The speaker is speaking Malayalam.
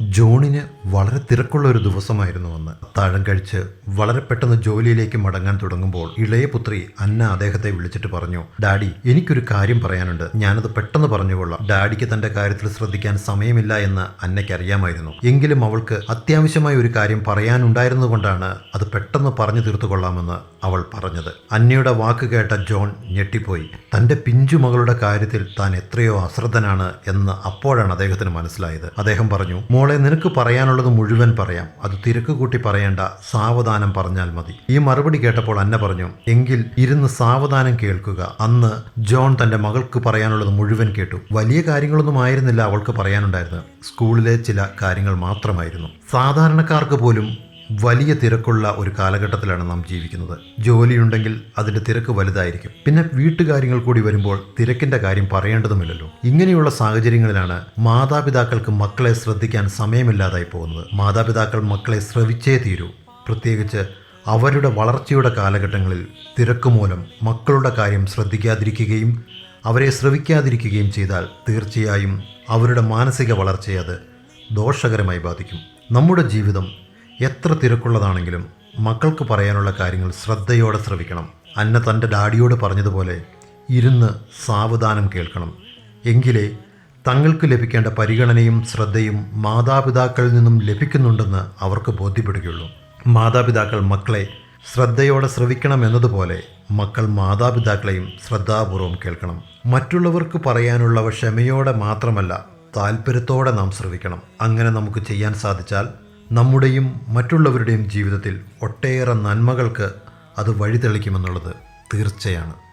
ജോണിന് വളരെ തിരക്കുള്ള ഒരു ദിവസമായിരുന്നു അന്ന്. താഴം കഴിച്ച് വളരെ പെട്ടെന്ന് ജോലിയിലേക്ക് മടങ്ങാൻ തുടങ്ങുമ്പോൾ ഇളയ പുത്രി അന്ന അദ്ദേഹത്തെ വിളിച്ചിട്ട് പറഞ്ഞു ഡാഡി എനിക്കൊരു കാര്യം പറയാനുണ്ട്. ഞാനത് പെട്ടെന്ന് പറഞ്ഞുകൊള്ളാം. ഡാഡിക്ക് തന്റെ കാര്യത്തിൽ ശ്രദ്ധിക്കാൻ സമയമില്ല എന്ന് അന്നയ്ക്ക് അറിയാമായിരുന്നു. എങ്കിലും അവൾക്ക് അത്യാവശ്യമായ ഒരു കാര്യം പറയാനുണ്ടായിരുന്നുകൊണ്ടാണ് അത് പെട്ടെന്ന് പറഞ്ഞു തീർത്തുകൊള്ളാമെന്ന് അവൾ പറഞ്ഞത്. അന്നയുടെ വാക്ക് കേട്ട ജോൺ ഞെട്ടിപ്പോയി. തന്റെ പിഞ്ചു മകളുടെ കാര്യത്തിൽ താൻ എത്രയോ അശ്രദ്ധനാണ് എന്ന് അപ്പോഴാണ് അദ്ദേഹത്തിന് മനസ്സിലായത്. അദ്ദേഹം പറഞ്ഞു മോളെ നിനക്ക് പറയാനുള്ളത് മുഴുവൻ പറയാം. അത് തിരക്ക് കൂട്ടി പറയേണ്ട സാവധാനം പറഞ്ഞാൽ മതി. ഈ മറുപടി കേട്ടപ്പോൾ അന്ന പറഞ്ഞു എങ്കിൽ ഇരുന്ന് സാവധാനം കേൾക്കുക. അന്ന് ജോൺ തന്റെ മകൾക്ക് പറയാനുള്ളത് മുഴുവൻ കേട്ടു. വലിയ കാര്യങ്ങളൊന്നും ആയിരുന്നില്ല അവൾക്ക് പറയാനുണ്ടായിരുന്നത്. സ്കൂളിലെ ചില കാര്യങ്ങൾ മാത്രമായിരുന്നു. സാധാരണക്കാർക്ക് പോലും വലിയ തിരക്കുള്ള ഒരു കാലഘട്ടത്തിലാണ് നാം ജീവിക്കുന്നത്. ജോലിയുണ്ടെങ്കിൽ അതിന്റെ തിരക്ക് വലുതായിരിക്കും. പിന്നെ വീട്ടുകാര്യങ്ങൾ കൂടി വരുമ്പോൾ തിരക്കിന്റെ കാര്യം പറയേണ്ടതുമില്ലല്ലോ. ഇങ്ങനെയുള്ള സാഹചര്യങ്ങളിലാണ് മാതാപിതാക്കൾക്ക് മക്കളെ ശ്രദ്ധിക്കാൻ സമയമില്ലാതായി പോകുന്നത്. മാതാപിതാക്കൾ മക്കളെ ശ്രവിച്ചേ തീരൂ. പ്രത്യേകിച്ച് അവരുടെ വളർച്ചയുടെ കാലഘട്ടങ്ങളിൽ തിരക്ക് മൂലം മക്കളുടെ കാര്യം ശ്രദ്ധിക്കാതിരിക്കുകയും അവരെ ശ്രവിക്കാതിരിക്കുകയും ചെയ്താൽ തീർച്ചയായും അവരുടെ മാനസിക വളർച്ചയെ അത് ദോഷകരമായി ബാധിക്കും. നമ്മുടെ ജീവിതം എത്ര തിരക്കുള്ളതാണെങ്കിലും മക്കൾക്ക് പറയാനുള്ള കാര്യങ്ങൾ ശ്രദ്ധയോടെ ശ്രവിക്കണം. അന്ന തന്റെ ഡാഡിയോട് പറഞ്ഞതുപോലെ ഇരുന്ന് സാവധാനം കേൾക്കണം. എങ്കിലേ തങ്ങൾക്ക് ലഭിക്കേണ്ട പരിഗണനയും ശ്രദ്ധയും മാതാപിതാക്കളിൽ നിന്നും ലഭിക്കുന്നുണ്ടെന്ന് അവർക്ക് ബോധ്യപ്പെടുകയുള്ളൂ. മാതാപിതാക്കൾ മക്കളെ ശ്രദ്ധയോടെ ശ്രവിക്കണം എന്നതുപോലെ മക്കൾ മാതാപിതാക്കളെയും ശ്രദ്ധാപൂർവം കേൾക്കണം. മറ്റുള്ളവർക്ക് പറയാനുള്ളവ ക്ഷമയോടെ മാത്രമല്ല താല്പര്യത്തോടെ നാം ശ്രവിക്കണം. അങ്ങനെ നമുക്ക് ചെയ്യാൻ സാധിച്ചാൽ നമ്മുടെയും മറ്റുള്ളവരുടെയും ജീവിതത്തിൽ ഒട്ടേറെ നന്മകൾക്ക് അത് വഴിതെളിക്കുമെന്നുള്ളത് തീർച്ചയാണ്.